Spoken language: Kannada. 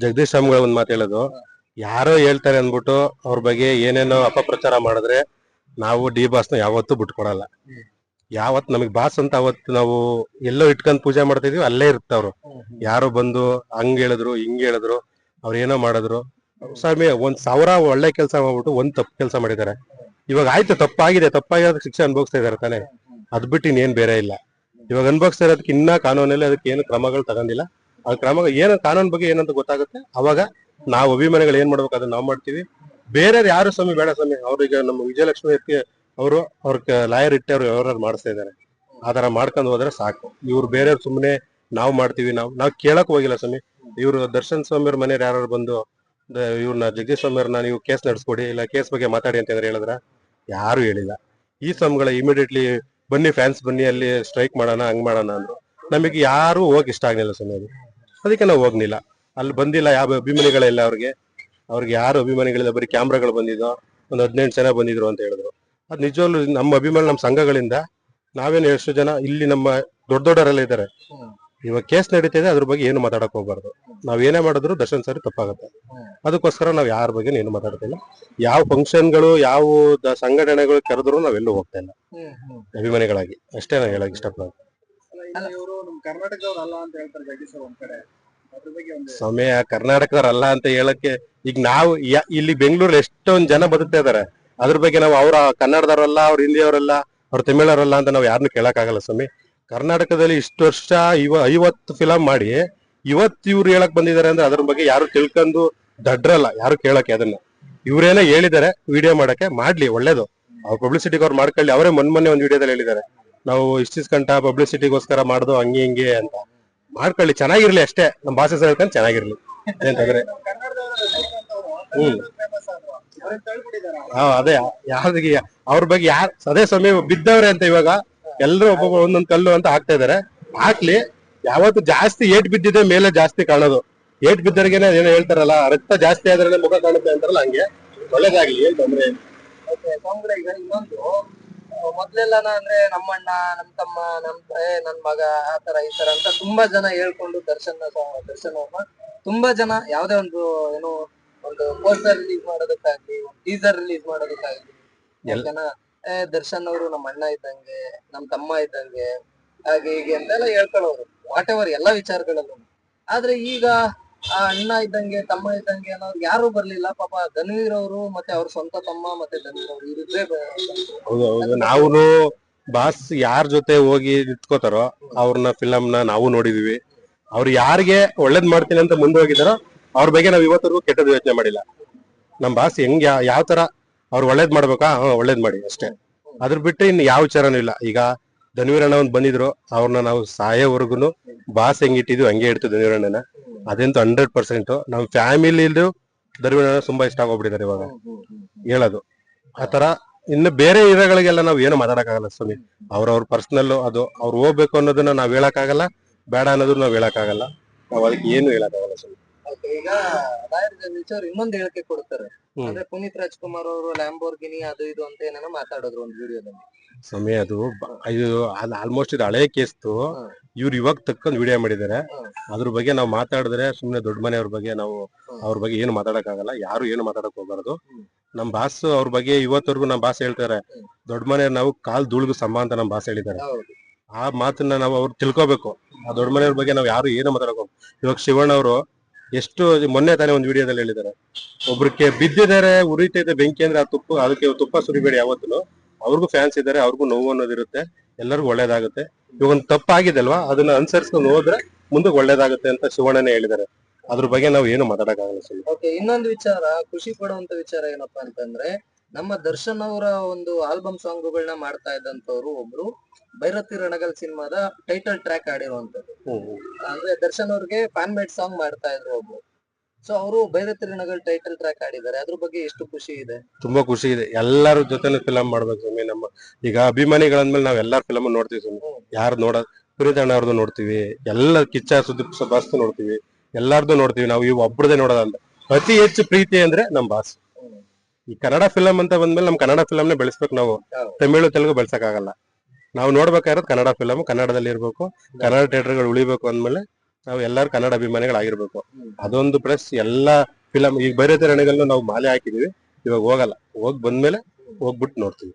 ಜಗದೀಶ್ ಸ್ವಾಮಿಗಳ ಒಂದ್ ಮಾತು ಹೇಳೋದು. ಯಾರೋ ಹೇಳ್ತಾರೆ ಅಂದ್ಬಿಟ್ಟು ಅವ್ರ ಬಗ್ಗೆ ಏನೇನೋ ಅಪಪ್ರಚಾರ ಮಾಡಿದ್ರೆ ನಾವು ಡಿ ಬಾಸ್ನ ಯಾವತ್ತೂ ಬಿಟ್ಕೊಡಲ್ಲ. ಯಾವತ್ ನಮಗ್ ಬಾಸ್ ಅಂತ ಅವತ್ತು ನಾವು ಎಲ್ಲೋ ಇಟ್ಕೊಂಡ್ ಪೂಜೆ ಮಾಡ್ತಿದೀವಿ ಅಲ್ಲೇ ಇರ್ತಾವ್ರು ಯಾರೋ ಬಂದು ಹಂಗ್ ಹೇಳಿದ್ರು ಹಿಂಗ್ ಹೇಳಿದ್ರು ಅವ್ರ ಏನೋ ಮಾಡಿದ್ರು. ಸ್ವಾಮಿ ಒಂದ್ ಸಾವಿರ ಒಳ್ಳೆ ಕೆಲಸ ಮಾಡ್ಬಿಟ್ಟು ಒಂದ್ ತಪ್ಪು ಕೆಲಸ ಮಾಡಿದ್ದಾರೆ. ಇವಾಗ ಆಯ್ತು ತಪ್ಪಾಗಿದೆ ತಪ್ಪಾಗಿರೋದಕ್ಕೆ ಶಿಕ್ಷೆ ಅನುಭವಿಸ್ತಾ ಇದಾರೆ ತಾನೆ. ಅದ್ ಬಿಟ್ಟು ಇನ್ನೇನ್ ಬೇರೆ ಇಲ್ಲ. ಇವಾಗ ಅನುಭವಿಸ್ತಾ ಇರೋದಕ್ಕೆ ಇನ್ನ ಕಾನೂನಲ್ಲಿ ಅದಕ್ಕೆ ಏನು ಕ್ರಮಗಳು ತಗೊಂಡಿಲ್ಲ. ಆ ಕ್ರಮ ಏನ ಕಾನೂನು ಬಗ್ಗೆ ಏನಂತ ಗೊತ್ತಾಗುತ್ತೆ? ಅವಾಗ ನಾವು ಅಭಿಮಾನಿಗಳು ಏನ್ ಮಾಡ್ಬೇಕು ಅದನ್ನ ನಾವು ಮಾಡ್ತೀವಿ. ಬೇರೆ ಯಾರು ಸ್ವಾಮಿ, ಬೇಡ ಸ್ವಾಮಿ ಅವ್ರಿಗೆ ನಮ್ಮ ವಿಜಯಲಕ್ಷ್ಮಿ ಅವರು ಅವ್ರ ಲಾಯರ್ ಇಟ್ಟೆ ಅವ್ರು ವ್ಯವಹಾರ ಮಾಡಿಸ್ತಾ ಇದಾರೆ. ಆ ತರ ಮಾಡ್ಕೊಂಡು ಹೋದ್ರೆ ಸಾಕು. ಇವ್ರು ಬೇರೆಯವ್ರು ಸುಮ್ಮನೆ ನಾವು ಮಾಡ್ತೀವಿ, ನಾವು ನಾವು ಕೇಳಕ್ ಹೋಗಿಲ್ಲ ಸ್ವಾಮಿ. ಇವ್ರು ದರ್ಶನ್ ಸ್ವಾಮಿ ಅವ್ರ ಮನೆಯವ್ರು ಯಾರು ಬಂದು ಇವ್ರನ್ನ ಜಗದೀಶ್ ಸ್ವಾಮಿ ಅವ್ರನ್ನ ನೀವು ಕೇಸ್ ನಡೆಸ್ಕೊಡಿ, ಇಲ್ಲ ಕೇಸ್ ಬಗ್ಗೆ ಮಾತಾಡಿ ಅಂತಂದ್ರೆ ಹೇಳಿದ್ರ ಯಾರು ಹೇಳಿಲ್ಲ. ಈ ಸ್ವಾಮಿಗಳ ಇಮಿಡಿಯೇಟ್ಲಿ ಬನ್ನಿ ಫ್ಯಾನ್ಸ್ ಬನ್ನಿ ಅಲ್ಲಿ ಸ್ಟ್ರೈಕ್ ಮಾಡೋಣ, ಹಂಗ್ ಮಾಡೋಣ ಅಂದ್ರು. ನಮಗೆ ಯಾರು ಹೋಗಕ್ ಇಷ್ಟ ಆಗ್ಲಿಲ್ಲ ಸ್ವಾಮಿ ಅದಕ್ಕೆ ನಾವು ಹೋಗ್ಲಿಲ್ಲ ಅಲ್ಲಿ ಬಂದಿಲ್ಲ ಯಾವ ಅಭಿಮಾನಿಗಳಿಲ್ಲ ಅವ್ರಿಗೆ. ಅವ್ರಿಗೆ ಯಾರು ಅಭಿಮಾನಿಗಳಿಲ್ಲ ಬರೀ ಕ್ಯಾಮ್ರಾಗಳು ಬಂದಿದ್ದು ಒಂದು ಹದಿನೆಂಟು ಜನ ಬಂದಿದ್ರು ಅಂತ ಹೇಳಿದ್ರು. ಅದ್ ನಿಜವಾಗ್ಲು ನಮ್ಮ ಅಭಿಮಾನಿ ನಮ್ಮ ಸಂಘಗಳಿಂದ ನಾವೇನು ಎಷ್ಟು ಜನ ಇಲ್ಲಿ ನಮ್ಮ ದೊಡ್ಡ ದೊಡ್ಡವರೆಲ್ಲ ಇದ್ದಾರೆ. ಇವಾಗ ಕೇಸ್ ನಡೀತಿದೆ ಅದ್ರ ಬಗ್ಗೆ ಏನು ಮಾತಾಡಕ್ ಹೋಗ್ಬಾರ್ದು. ನಾವ್ ಏನೇ ಮಾಡಿದ್ರು ದರ್ಶನ್ ಸರಿ ತಪ್ಪಾಗುತ್ತೆ. ಅದಕ್ಕೋಸ್ಕರ ನಾವ್ ಯಾರ ಬಗ್ಗೆ ಏನು ಮಾತಾಡ್ತಿಲ್ಲ. ಯಾವ ಫಂಕ್ಷನ್ಗಳು ಯಾವ ಸಂಘಟನೆಗಳು ಕರೆದ್ರು ನಾವೆಲ್ಲೂ ಹೋಗ್ತಾ ಇಲ್ಲ. ಅಭಿಮಾನಿಗಳಾಗಿ. ಅಷ್ಟೇ ನಾನು ಹೇಳಕ್ ಇಷ್ಟಪಡೋದು. ಇವರು ನಮ್ ಅಂತ ಸಮಯ ಕರ್ನಾಟಕದವ್ರಲ್ಲ ಅಂತ ಹೇಳಕ್ಕೆ ಈಗ ನಾವು ಇಲ್ಲಿ ಬೆಂಗಳೂರಲ್ಲಿ ಎಷ್ಟೊಂದ್ ಜನ ಬದುಕ್ತಾ ಇದಾರೆ. ಅದ್ರ ಬಗ್ಗೆ ನಾವು ಅವ್ರ ಕನ್ನಡದವರಲ್ಲ, ಅವ್ರ ಹಿಂದಿಯವರಲ್ಲ, ಅವ್ರ ತಮಿಳರಲ್ಲ ಅಂತ ನಾವು ಯಾರನ್ನು ಕೇಳಕ್ಕಾಗಲ್ಲ ಸ್ವಾಮಿ. ಕರ್ನಾಟಕದಲ್ಲಿ ಇಷ್ಟು ವರ್ಷ ಇವ ಐವತ್ತು ಫಿಲಂ ಮಾಡಿ ಇವತ್ತು ಇವ್ರು ಹೇಳಕ್ ಬಂದಿದ್ದಾರೆ ಅಂದ್ರೆ ಅದ್ರ ಬಗ್ಗೆ ಯಾರು ತಿಳ್ಕೊಂಡು ದಡ್ರಲ್ಲ, ಯಾರು ಕೇಳಕ್ಕೆ ಅದನ್ನ. ಇವ್ರೇನೋ ಹೇಳಿದ್ದಾರೆ ವಿಡಿಯೋ ಮಾಡಕ್ಕೆ ಮಾಡ್ಲಿ, ಒಳ್ಳೇದು. ಅವ್ರ ಪಬ್ಲಿಸಿಟಿಗೆ ಅವ್ರು ಮಾಡ್ಕೊಳ್ಳಿ, ಅವರೇ ಮೊನ್ನೆ ಮೊನ್ನೆ ಒಂದು ವಿಡಿಯೋದಲ್ಲಿ ಹೇಳಿದ್ದಾರೆ. ನಾವು ಇಷ್ಟಿಸ್ಕಂಟ ಪಬ್ಲಿಸಿಟಿಗೋಸ್ಕರ ಮಾಡೋದು ಹಂಗೆ ಹಿಂಗೆ ಅಂತ. ಮಾಡ್ಕೊಳ್ಳಿ, ಚೆನ್ನಾಗಿರ್ಲಿ ಅಷ್ಟೇ. ನಮ್ಮ ಭಾಷೆ ಹೇಳ್ಕೊಂಡು ಚೆನ್ನಾಗಿರ್ಲಿ. ಏನ್ ಹ್ಮ್. ಹಾ, ಅದೇ. ಯಾವ್ದಿಗೆ, ಅವ್ರ ಬಗ್ಗೆ ಯಾರ್, ಅದೇ ಸಮಯ ಬಿದ್ದವ್ರೆ ಅಂತ ಇವಾಗ ಎಲ್ರು ಒಬ್ಬೊಬ್ಬ ಒಂದೊಂದ್ ಕಲ್ಲು ಅಂತ ಹಾಕ್ತಾ ಇದಾರೆ. ಹಾಕ್ಲಿ. ಯಾವತ್ತು ಜಾಸ್ತಿ ಏಟ್ ಬಿದ್ದಿದೆ ಮೇಲೆ ಜಾಸ್ತಿ ಕಾಣೋದು. ಏಟ್ ಬಿದ್ದವ್ರಿಗೆನೆ ಏನೋ ಹೇಳ್ತಾರಲ್ಲ, ರಕ್ತ ಜಾಸ್ತಿ ಆದ್ರೆ ಮುಖ ಕಾಣುತ್ತೆ ಅಂತಾರಲ್ಲ ಹಂಗೆ. ಒಳ್ಳೇದಾಗ್ಲಿ, ಏನ್ ತೊಂದ್ರೆ ಇಲ್ಲ. ಸ್ವಾಮಿಗಳೇ ಈಗ ಇನ್ನೊಂದು ಆ, ಮೊದ್ಲೆಲ್ಲ ಅಂದ್ರೆ ನಮ್ಮಣ್ಣ ನಮ್ ತಮ್ಮ ನಮ್ ಏ ನನ್ ಮಗ ಆತರ ಈ ತರ ಅಂತ ತುಂಬಾ ಜನ ಹೇಳ್ಕೊಂಡು ದರ್ಶನ್ ದರ್ಶನ್ ಅವ್ರನ್ನ ತುಂಬಾ ಜನ ಯಾವ್ದೇ ಒಂದು ಏನು ಒಂದು ಪೋಸ್ಟರ್ ರಿಲೀಸ್ ಮಾಡೋದಕ್ಕಾಗ್ಲಿ ಟೀಸರ್ ರಿಲೀಸ್ ಮಾಡೋದಕ್ಕಾಗ್ಲಿ ಜನ ಏ ದರ್ಶನ್ ಅವರು ನಮ್ಮ ಅಣ್ಣ ಇದ್ದಂಗೆ ನಮ್ ತಮ್ಮ ಇದ್ದಂಗೆ ಹಾಗೆ ಹೀಗೆ ಅಂತೆಲ್ಲ ಹೇಳ್ಕೊಳ್ಳೋರು ವಾಟ್ ಎವರ್ ಎಲ್ಲಾ ವಿಚಾರಗಳಲ್ಲೂ ಆದ್ರೆ ಈಗ ಆ ಅಣ್ಣ ಇದ್ದಂಗೆ, ತಮ್ಮ ಇದ್ದಂಗೆ ಅನ್ನೋರು ಯಾರು ಬರ್ಲಿಲ್ಲ. ಪಾಪ ಧನ್ವೀರ್ ಅವರು ಮತ್ತೆ ಅವ್ರ ಸ್ವಂತ ತಮ್ಮ ಮತ್ತೆ ಧನ್ವೀರ್ ಅವರು ಇವ್ರಿಬ್ರೇ ಹೌದು ನಾವು ಬಾಸ್ ಯಾರ ಜೊತೆ ಹೋಗಿ ನಿಂತ್ಕೋತಾರೋ ಅವ್ರನ್ನ ಫಿಲಮ್ನ ನಾವು ನೋಡಿದೀವಿ. ಅವ್ರು ಯಾರಿಗೆ ಒಳ್ಳೇದ್ ಮಾಡ್ತೀನಿ ಅಂತ ಮುಂದೆ ಹೋಗಿದಾರೋ ಅವ್ರ ಬಗ್ಗೆ ನಾವ್ ಇವತ್ತರೆಗೂ ಕೆಟ್ಟದ್ದು ಯೋಚನೆ ಮಾಡಿಲ್ಲ. ನಮ್ ಬಾಸ್ ಹೆಂಗ್ ಯಾವ ತರ ಅವ್ರು ಒಳ್ಳೇದ್ ಮಾಡ್ಬೇಕಾ? ಹಾ, ಒಳ್ಳೇದ್ ಮಾಡಿ ಅಷ್ಟೇ. ಅದ್ರ ಬಿಟ್ಟು ಇನ್ ಯಾವ ವಿಚಾರನೂ ಇಲ್ಲ. ಈಗ ಧನ್ವೀರಣ್ಣ ಒಂದ್ ಬಂದಿದ್ರು ಅವ್ರನ್ನ ನಾವು ಸಾಯೋವರೆಗೂ ಬಾಸ್ ಹೆಂಗ್ ಇಟ್ಟಿದ್ವಿ ಹಂಗೆ ಇಡ್ತು ಧನ್ವೀರಣ್ಣನ. ಅದಂತೂ ಹಂಡ್ರೆಡ್ ಪರ್ಸೆಂಟ್ ನಮ್ ಫ್ಯಾಮಿಲಿದು ಧನ್ವೀರಣ್ಣ ತುಂಬಾ ಇಷ್ಟ ಆಗೋಗ್ಬಿಟ್ಟಿದ್ದಾರೆ ಇವಾಗ. ಹೇಳೋದು. ಆತರ ಇನ್ನು ಬೇರೆ ಇರಗಳಿಗೆಲ್ಲ ನಾವು ಏನು ಮಾತಾಡಕ್ಕಾಗಲ್ಲ ಸ್ವಾಮಿ. ಅವ್ರವ್ರ ಪರ್ಸನಲ್ ಅದು ಅವ್ರು ಹೋಗ್ಬೇಕು ಅನ್ನೋದನ್ನ ನಾವ್ ಹೇಳಕ್ಕಾಗಲ್ಲ ಬೇಡ ಅನ್ನೋದನ್ನ ನಾವ್ ಹೇಳಕ್ಕಾಗಲ್ಲ. ನಾವ್ ಅದಕ್ಕೆ ಏನು ಹೇಳಕ್ಕಾಗಲ್ಲ ಸ್ವಾಮಿ. ಈಗ ರಾಯರ್ ಇನ್ನೊಂದು ಹೇಳಿಕೆ ಕೊಡ್ತಾರೆ. ಅಂದ್ರೆ ಪುನೀತ್ ರಾಜ್ಕುಮಾರ್ ಅವರು ಲ್ಯಾಂಬೋರ್ಗಿನಿ ಅದು ಇದು ಅಂತ ಏನೇನೋ ಮಾತಾಡೋದ್ರು ಒಂದು ವಿಡಿಯೋದಲ್ಲಿ ಸ್ವಾಮಿ ಅದು ಇದು ಆಲ್ಮೋಸ್ಟ್ ಇದು ಹಳೆ ಕೇಸ್ತು. ಇವ್ರು ಇವಾಗ ತಕ್ಕಂದ್ ವಿಡಿಯೋ ಮಾಡಿದ್ದಾರೆ. ಅದ್ರ ಬಗ್ಗೆ ನಾವು ಮಾತಾಡಿದ್ರೆ ಸುಮ್ನೆ ದೊಡ್ಡ ಮನೆಯವ್ರ ಬಗ್ಗೆ ನಾವು. ಅವ್ರ ಬಗ್ಗೆ ಏನು ಮಾತಾಡಕ್ಕಾಗಲ್ಲ ಯಾರು ಏನು ಮಾತಾಡಕ್ ಹೋಗ್ಬಾರ್ದು. ನಮ್ ಬಾಸ್ ಅವ್ರ ಬಗ್ಗೆ ಇವತ್ತವರೆಗೂ ನಮ್ ಬಾಸ್ ಹೇಳ್ತಾರೆ. ದೊಡ್ಡ ಮನೆಯವ್ರ ನಾವು ಕಾಲ್ ಧೂಳಿಗೂ ಸಮ ಅಂತ ನಮ್ ಬಾಸ್ ಹೇಳಿದ್ದಾರೆ ಆ ಮಾತನ್ನ ನಾವು ಅವ್ರು ತಿಳ್ಕೊಬೇಕು. ಆ ದೊಡ್ಡ ಮನೆಯವ್ರ ಬಗ್ಗೆ ನಾವು ಯಾರು ಏನು ಮಾತಾಡಕ್ ಇವಾಗ ಶಿವಣ್ಣ ಅವರು ಎಷ್ಟು ಮೊನ್ನೆ ತಾನೇ ಒಂದು ವಿಡಿಯೋದಲ್ಲಿ ಹೇಳಿದ್ದಾರೆ ಒಬ್ರಿಗೆ ಬಿದ್ದಿದ್ದಾರೆ ಉರಿತೈತೆ ಬೆಂಕಿ ಅಂದ್ರೆ ಆ ತುಪ್ಪ ಅದಕ್ಕೆ ತುಪ್ಪ ಸುರಿಬೇಡಿ ಯಾವತ್ತೂ ಅವ್ರಿಗೂ ಫ್ಯಾನ್ಸ್ ಇದ್ದಾರೆ ಅವ್ರಿಗೂ ನೋವು ಅನ್ನೋದಿರುತ್ತೆ. ಎಲ್ಲರಿಗೂ ಒಳ್ಳೇದಾಗುತ್ತೆ. ಇವಾಗ ತಪ್ಪಾಗಿದೆಲ್ವಾ ತಪ್ಪಾಗಿದೆ ಅಲ್ವಾ? ಅದನ್ನ ಅನುಸರಿಸ್ಕೊಂಡು ಹೋದ್ರೆ ಮುಂದಕ್ಕೆ ಒಳ್ಳೇದಾಗುತ್ತೆ ಅಂತ ಶಿವಣ್ಣನೇ ಹೇಳಿದ್ದಾರೆ. ಅದ್ರ ಬಗ್ಗೆ ನಾವು ಏನು ಮಾತಾಡಕ್ಕಾಗಲ್ಲ ಸುಮ್ಮನೆ ಓಕೆ ಇನ್ನೊಂದು ವಿಚಾರ ಖುಷಿ ಪಡುವಂತ ವಿಚಾರ ಏನಪ್ಪಾ ಅಂತಂದ್ರೆ ನಮ್ಮ ದರ್ಶನ್ ಅವರ ಒಂದು ಆಲ್ಬಮ್ ಸಾಂಗ್ಗಳನ್ನ ಮಾಡ್ತಾ ಇದ್ದಂತವ್ರು ಒಬ್ರು ಭೈರತಿ ರಣಗಲ್ ಸಿನಿಮಾದ ಟೈಟಲ್ ಟ್ರ್ಯಾಕ್ ಆಡಿರುವಂತದ್ದು ಅಂದ್ರೆ ದರ್ಶನ್ ಅವ್ರಿಗೆ ಫ್ಯಾನ್ ಮೇಡ್ ಸಾಂಗ್ ಮಾಡ್ತಾ ಇದ್ರು ಒಬ್ರು. ಸೊ ಅವರು ಭೈರತಿ ನಗರ್ ಟೈಟಲ್ ಟ್ರ್ಯಾಕ್ ಆಡಿದ್ದಾರೆ ಅದ್ರ ಬಗ್ಗೆ ಎಷ್ಟು ಖುಷಿ ಇದೆ? ತುಂಬಾ ಖುಷಿ ಇದೆ. ಎಲ್ಲರ ಜೊತೆನೂ ಫಿಲಂ ಮಾಡ್ಬೇಕು ಸ್ವಾಮಿ. ನಮ್ಮ ಈಗ ಅಭಿಮಾನಿಗಳಂದ್ಮೇಲೆ ನಾವ್ ಎಲ್ಲಾರ ಫಿಲಮ್ ನೋಡ್ತೀವಿ ಸ್ವಾಮಿ. ಯಾರು ನೋಡ ಪುನೀತ್ ಅಣ್ಣ ಅವ್ರದ್ದು ನೋಡ್ತೀವಿ. ಎಲ್ಲ ಕಿಚ್ಚ ಸುದೀಪ್ ಬಾಸ್ತು ನೋಡ್ತೀವಿ. ಎಲ್ಲಾರ್ದು ನೋಡ್ತೀವಿ. ನಾವು ಇವ್ ಒಬ್ರದೇ ನೋಡೋದಂತ ಅತಿ ಹೆಚ್ಚು ಪ್ರೀತಿ ಅಂದ್ರೆ ನಮ್ ಬಾಸ್ ಈ ಕನ್ನಡ ಫಿಲಂ ಅಂತ ಬಂದ್ಮೇಲೆ ನಮ್ ಕನ್ನಡ ಫಿಲಂನೇ ಬೆಳೆಸ್ಬೇಕು ನಾವು. ತಮಿಳು ತೆಲುಗು ಬೆಳ್ಸಕ್ಕಾಗಲ್ಲ. ನಾವು ನೋಡ್ಬೇಕಾಗಿರೋದು ಕನ್ನಡ ಫಿಲಂ ಕನ್ನಡದಲ್ಲಿ ಇರ್ಬೇಕು ಕನ್ನಡ ಥಿಯೇಟರ್ಗಳು ಉಳಿಬೇಕು ಅಂದ್ಮೇಲೆ ನಾವು ಎಲ್ಲರೂ ಕನ್ನಡ ಅಭಿಮಾನಿಗಳಾಗಿರ್ಬೇಕು. ಅದೊಂದು ಪ್ಲಸ್ ಎಲ್ಲಾ ಫಿಲಂ ಈಗ ಬೇರೆ ತೆರಣೆಗಳನ್ನ ನಾವು ಮಾಲೆ ಹಾಕಿದೀವಿ. ಇವಾಗ ಹೋಗಲ್ಲ. ಹೋಗ್ ಬಂದ್ಮೇಲೆ ಹೋಗ್ಬಿಟ್ಟು ನೋಡ್ತೀವಿ.